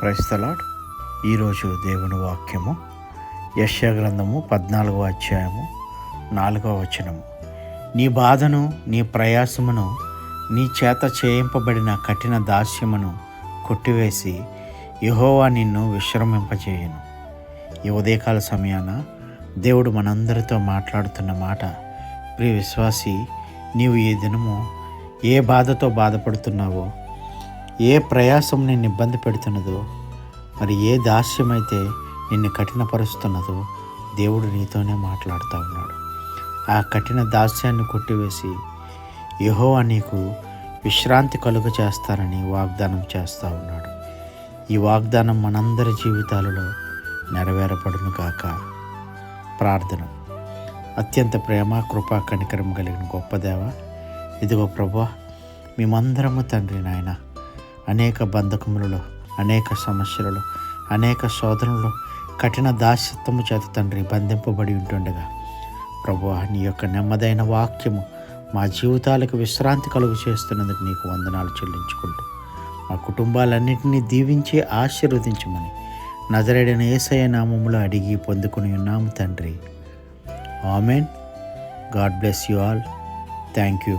క్రైస్తలాడ్ ఈరోజు దేవుని వాక్యము యశ్యా గ్రంథము పద్నాలుగవ అధ్యాయము నాలుగవ వచనము. నీ బాధను నీ ప్రయాసమును నీ చేత చేయింపబడిన కఠిన దాస్యమును కొట్టివేసి యహోవా నిన్ను విశ్రమింపజేయను. ఈ ఉదయకాల సమయాన దేవుడు మనందరితో మాట్లాడుతున్న మాట ప్రియ విశ్వాసి నీవు ఈ దినము ఏ బాధతో బాధపడుతున్నావో ఏ ప్రయాసం నిన్ను ఇబ్బంది పెడుతున్నదో మరి ఏ దాస్యమైతే నిన్ను కఠినపరుస్తున్నదో దేవుడు నీతోనే మాట్లాడుతూ ఉన్నాడు. ఆ కఠిన దాస్యాన్ని కొట్టివేసి యహోవా నీకు విశ్రాంతి కలుగ చేస్తానని వాగ్దానం చేస్తూ ఉన్నాడు. ఈ వాగ్దానం మనందరి జీవితాలలో నెరవేరపడును కాక ప్రార్థన. అత్యంత ప్రేమ కృపా కనికరం కలిగిన గొప్ప దేవ ఇదిగో ప్రభా మేమందరము తండ్రి నాయన అనేక బంధకములలో అనేక సమస్యలలో అనేక శోధనలు కఠిన దాస్యత్వము చేత తండ్రి బంధింపబడి ఉంటుండగా ప్రభు నీ యొక్క నెమ్మదైన వాక్యము మా జీవితాలకు విశ్రాంతి కలుగు చేస్తున్నందుకు నీకు వందనాలు చెల్లించుకుంటూ మా కుటుంబాలన్నింటినీ దీవించి ఆశీర్వదించమని నజరేడైన ఏసయ నామములో అడిగి పొందుకుని ఉన్నాము తండ్రి. Amen. God bless you all. Thank you.